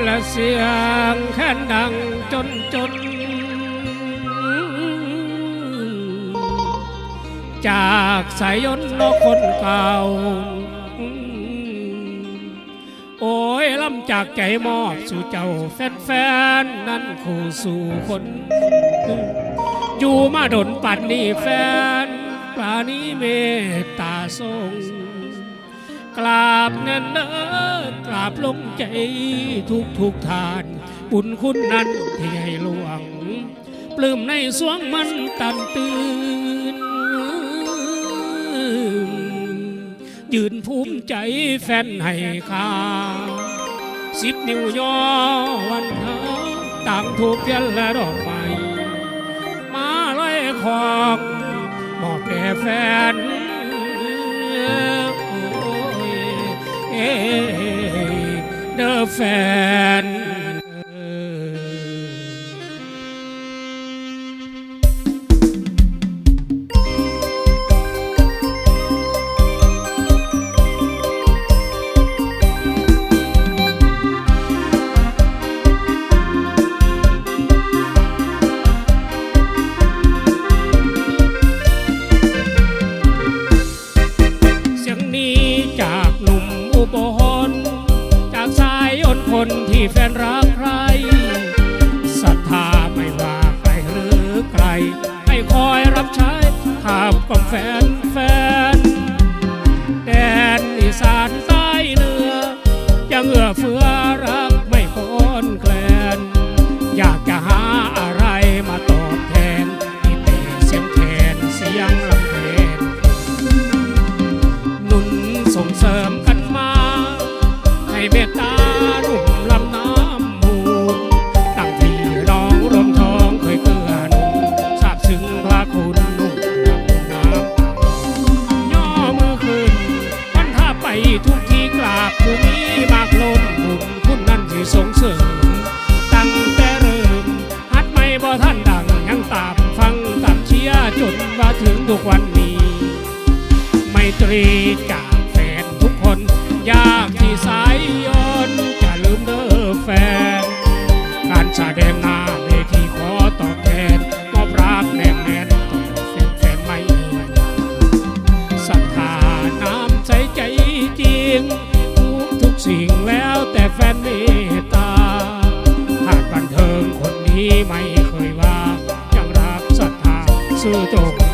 และเสียงแค้นดังจนจน จากสายยนต์นกคนเก่า โอ้ยลำจากใจมอบสู่เจ้าแฟนๆนั่นคู่สู่คน อยู่มาดนปัดนี้แฟนปานี้เมตตาทรง กราบเงินเนอกราบลงใจทุกทุกทาน บุญคุณนั้นที่ให้หลวง ปลื้มในสวงมันตันตื่น ยืนภูมิใจแฟนให้ค่าสิบนิ้วย่อวันเธอต่างถูกเทียนและดอกไม้มาไล่ของมอบแด่แฟน แฟน ข้า ถึงทุกวันนี้ ไมตรีจากแฟนทุกคน ยากที่สายยนต์จะลืมเด้อแฟน การแสดงหน้าเวทีขอตอบแทนมอบรักแน่นแน่นต่อแฟนแฟนไม่เอ่ยศรัทธาน้ำใจใจจริง ทุกทุกสิ่งแล้วแต่แฟนเมตตาหากบันเทิงคนนี้ไม่เคยว่ายังรักศรัทธาซื่อตรง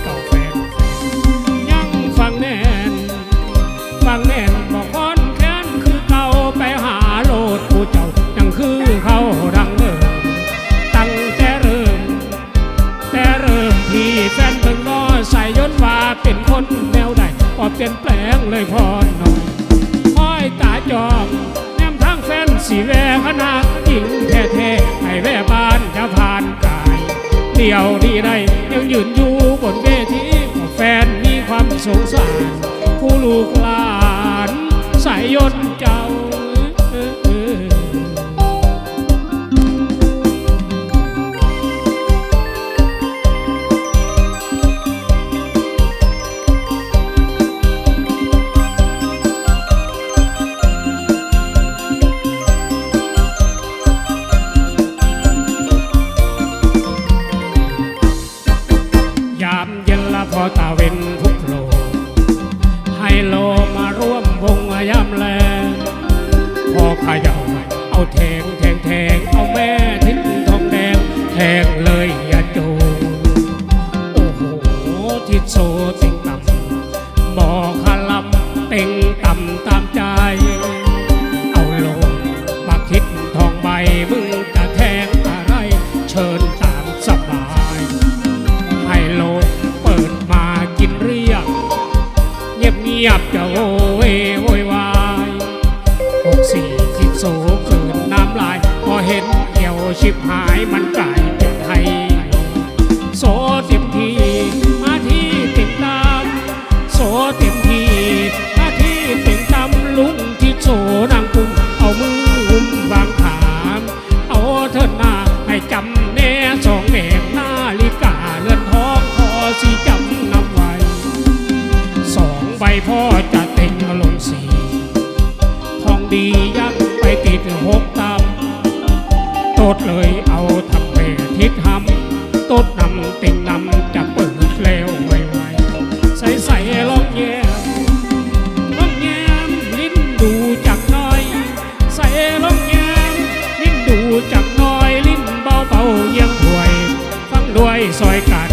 ฟังแน่นบอกคอนแค้นคือเก่าไปหาโลดผู้เจ้ายังคือเขาดังเดิมตั้งแต่เริ่ม แต่เริ่มที่แฟนเพิ่งน้อใส่ยศว่าเป็นคนแนวใดก็เปลี่ยนแปลงเลยพอหน่อยคอยตาจองแนมทางแฟนสีแวขนาดหญิงแท้ๆให้แว่บ้านจะผ่านกาย เดียวดีได้ยังยืนอยู่บนเวทีแฟนมีความสงสาร ลูกหลานสายยนเจ้า พอขยาวเอาแทงแทงแทงเอาแม่ทิ้งทองแดงแทงียักษ์ไปติดหกตามตดเลยเอาทำเวทิศทำตดนำติ่งนำจะเปิดแล้วไวๆใส่ใส่ลองแย้มลองแย้มลิ้นดูจักน้อย ใส่ลองแย้มลิ้นดูจักน้อย ลิ้นเบาเบาเยี่ยงถวย ฟังด้วยซอยกัน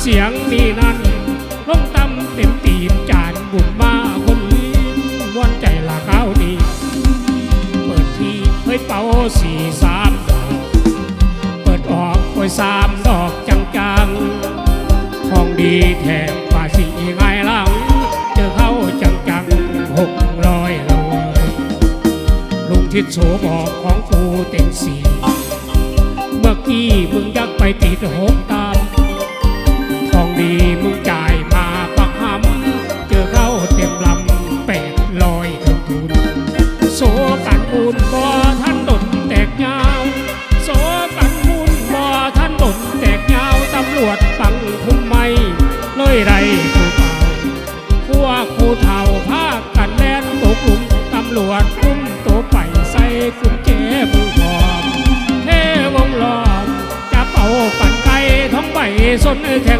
เสียงมีนั่นลงตำเต็มตีมจานบุญมา เป่าสี่สามดอก เปิดออกไว้สามดอกจังกังห้องดีแถมป่าสีไงหลัง เจอเข้าจังกังหกร้อยโยลุงทิศโสบอกของกูเต็งสี่ เมื่อกี้มึงยักไปติดหกตา สนแค่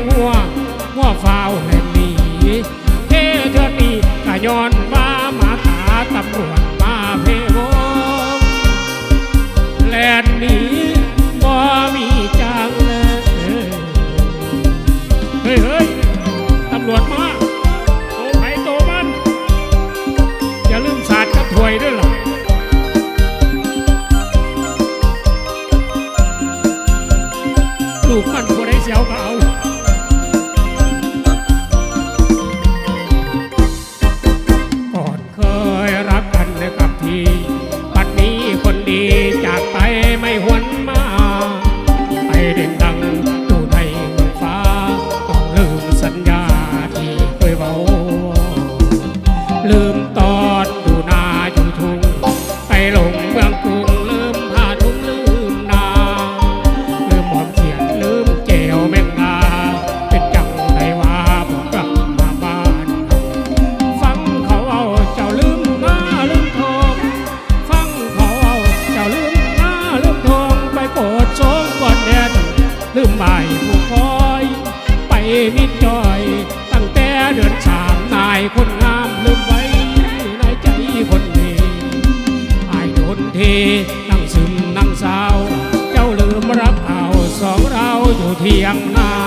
เพียงนา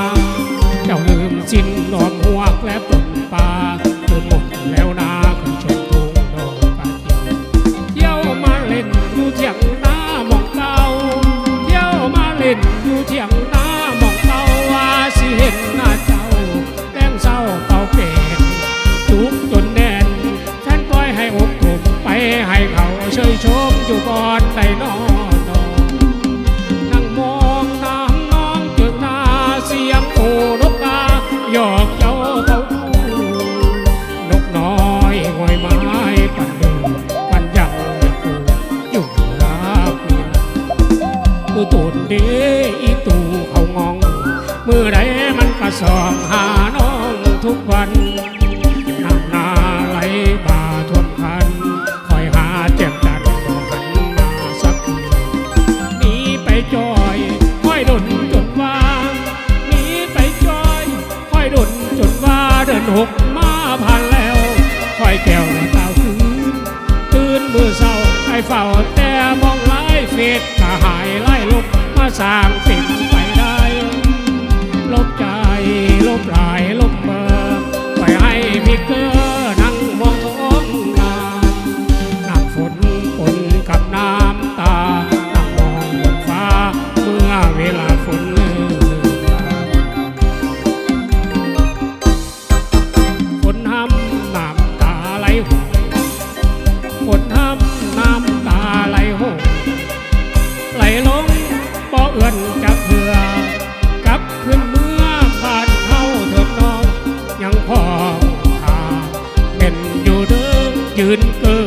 ทุกวันน้ำนาไหลบ่าท่วมคัน คอยหาเจ็บดันบ่หันมาสักหนีไปจอยคอยดุนจนว่าหนีไปจอยคอยดุนจนว่าเดินหกมาผ่านแล้วคอยแก้วเต้าคืนตื่นมือเศร้าให้เฝ้าแต่มองไล่เฟดกะหายไล่ลบมาสร้างสิ่งไปได้ ลบใจลบหลายลบมา African. นเกิ